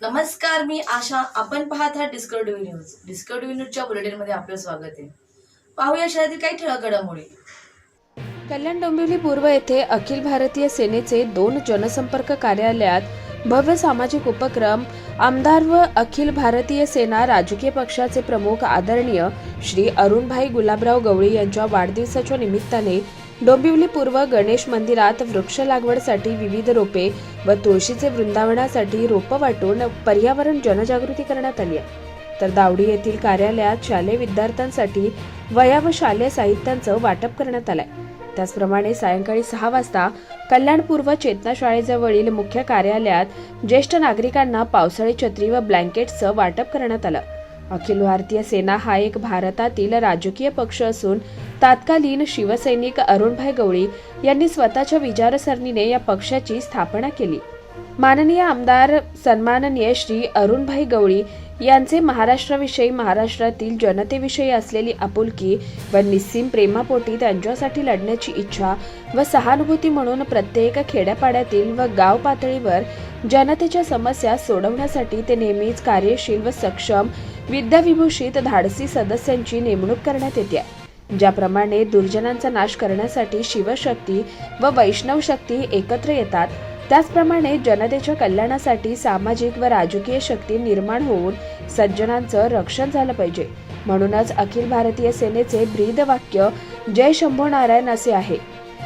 नमस्कार मी आशा. आपण पाहत आहात डिस्कवरी न्यूज डिस्कवरी न्यूजच्या बुलेटिनमध्ये आपलं स्वागत आहे. पाहूया शहरातील काही ठळक घडामोडी कल्याण डोंबिवली पूर्व येथे अखिल भारतीय सेनेचे दोन जनसंपर्क कार्यालयात भव्य सामाजिक उपक्रम आमदार व अखिल भारतीय सेना राजकीय पक्षाचे प्रमुख आदरणीय श्री अरुणभाई गुलाबराव गवळी यांच्या वाढदिवसाच्या निमित्ताने डोंबिवली पूर्व गणेश मंदिरात वृक्ष लागवडसाठी विविध रोपे व तुळशीचे वृंदावनासाठी रोपं वाटून पर्यावरण जनजागृती करण्यात आली आहे. तर दावडी येथील कार्यालयात शालेय विद्यार्थ्यांसाठी वया व शालेय साहित्यांचं वाटप करण्यात आलंय. त्याचप्रमाणे सायंकाळी सहा वाजता कल्याण पूर्व चेतना शाळेजवळील मुख्य कार्यालयात ज्येष्ठ नागरिकांना पावसाळी छत्री व ब्लँकेटचं वाटप करण्यात आलं. अखिल भारतीय सेना हा एक भारतातील राजकीय पक्ष असून तात्कालीन शिवसैनिक अरुणभाई गवळी यांनी स्वतःच्या विचारसरणीने या पक्षाची स्थापना केली. माननीय आमदार सन्माननीय श्री अरुणभाई गवळी यांचे महाराष्ट्राविषयी महाराष्ट्रातील जनतेविषयी असलेली आपुलकी व निस्सीम प्रेमापोटी त्यांच्यासाठी लढण्याची इच्छा व सहानुभूती म्हणून प्रत्येक खेड्यापाड्यातील व गाव पातळीवर जनतेच्या समस्या सोडवण्यासाठी ते नेहमीच कार्यशील व सक्षम विद्याविभूषित धाडसी सदस्यांची नेमणूक करण्यात येते. ज्याप्रमाणे दुर्जनांचा नाश करण्यासाठी शिवशक्ती व वैष्णव शक्ती एकत्र येतात त्याचप्रमाणे जनतेच्या कल्याणासाठी सामाजिक व राजकीय शक्ती निर्माण होऊन सज्जनांचं रक्षण झालं पाहिजे. म्हणूनच अखिल भारतीय सेनेचे ब्रीद वाक्य जय शंभो नारायण असे आहे.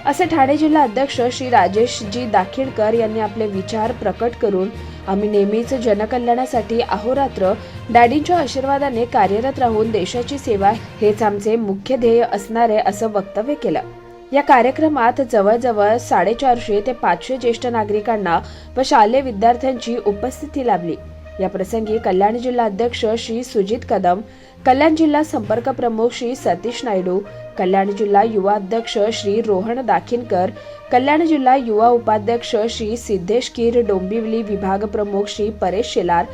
असे ठाणे जिल्हा अध्यक्ष श्री राजेशजी दाखिडकर यांनी आपले विचार प्रकट करून आम्ही नेहमीच जनकल्याणासाठी अहोरात्र डॅडींच्या आशीर्वादाने कार्यरत राहून देशाची सेवा हेच आमचे मुख्य ध्येय असणारे असं वक्तव्य केलं. या कार्यक्रमात जवळजवळ साडेचारशे ते पाचशे ज्येष्ठ नागरिकांना व शालेय विद्यार्थ्यांची उपस्थिती लाभली. या प्रसंगी कल्याण जिल्हा अध्यक्ष श्री सुजित कदम कल्याण जिल्हा संपर्क प्रमुख श्री सतीश नायडू कल्याण जिल्हा युवा अध्यक्ष श्री रोहन दाखिनकर कल्याण जिल्हा युवा उपाध्यक्ष श्री सिद्धेश कीर डोंबिवली विभाग प्रमुख श्री परेश शेलार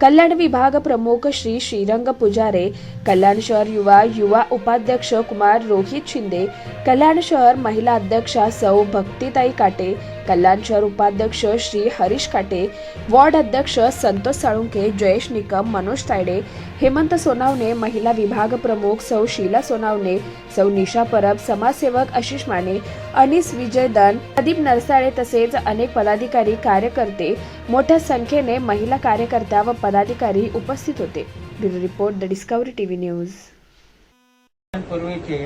कल्याण विभाग प्रमुख श्री श्रीरंग पुजारे कल्याण शहर युवा युवा उपाध्यक्ष कुमार रोहित शिंदे कल्याण शहर महिला अध्यक्षा सौ भक्तिताई काटे कल्याण शहर उपाध्यक्ष श्री हरीश काटे वॉर्ड अध्यक्ष संतोष साळुंके जयेश निकम मनोज तायडे हेमंत सोनावणे महिला विभाग प्रमुख सौ शीला सोनावणे सौ निशा परब समाजसेवक आशिष माने अनिस विजय दन प्रदीप नरसाळे तसेच अनेक पदाधिकारी कार्यकर्ते मोठ्या संख्येने महिला कार्यकर्त्या व पदाधिकारी उपस्थित होते. Bureau report the discovery TV news. पूर्वीचे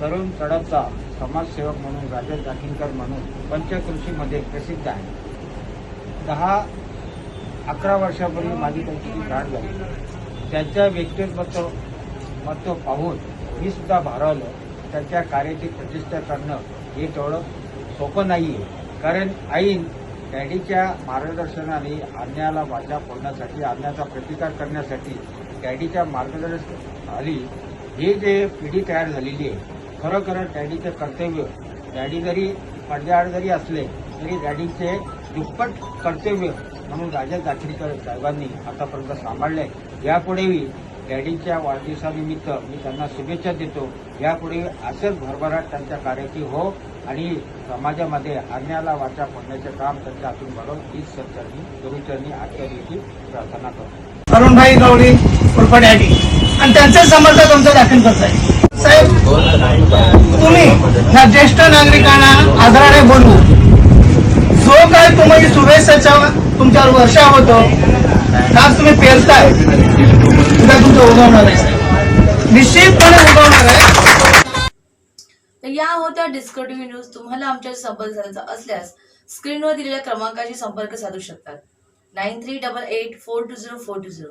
तरुण तडपचा समाजसेवक म्हणून राजा दाखिलकर म्हणून पंचकृषीमध्ये प्रसिद्ध आहे. दहा अकरा वर्षापूर्वी माझी त्यांची गाठ झाली. त्यांच्या व्यक्तिमत्व मत्व पाहून मी सुद्धा भारावलं. त्यांच्या कार्याची प्रतिष्ठा करणं हे तेवढं सोपं नाही आहे कारण आईन डॅडीच्या मार्गदर्शनाने आज्ञाला वाचा फोडण्यासाठी आज्ञाचा प्रतिकार करण्यासाठी डॅडीच्या मार्गदर्शन आली. ही जे पिढी तयार झालेली आहे खरोखर डॅडीचे कर्तव्य. डॅडी जरी पडद्याआड जरी असले तरी डॅडीचे दुप्पट कर्तव्य म्हणून राजा जाखरीकर साहेबांनी आतापर्यंत सांभाळले यापुढेही डॅडीच्या वाढदिवसानिमित्त मी त्यांना शुभेच्छा देतो. यापुढे असेच भरभराट त्यांच्या कार्याची हो आणि समाजामध्ये अन्याला वाचा फोडण्याचे काम त्यांच्या हातून घडवून हीच सरकारनी गुरुचरणी आजच्या दिवशी प्रार्थना करतो. अरुणभाई गवळी उर्फ डॅडी. आणि त्यांचे समर्थक आमचं दाखल करताय साहेब तुम्ही ह्या ज्येष्ठ नागरिकांना आदराने बोलू. जो काय तुम्ही शुभेच्छाच्या तुमच्यावर वर्षा होतो आज तुम्ही पेरताय उद्या तुमचं उगवणार आहे निश्चितपणे उगवणार आहे. तर या होत्या डिस्कटिव्ह न्यूज तुम्हाला आमच्या संपर्क साधायचा असल्यास स्क्रीनवर दिलेल्या क्रमांकाशी संपर्क साधू शकतात. Nine three double eight four two zero four two zero.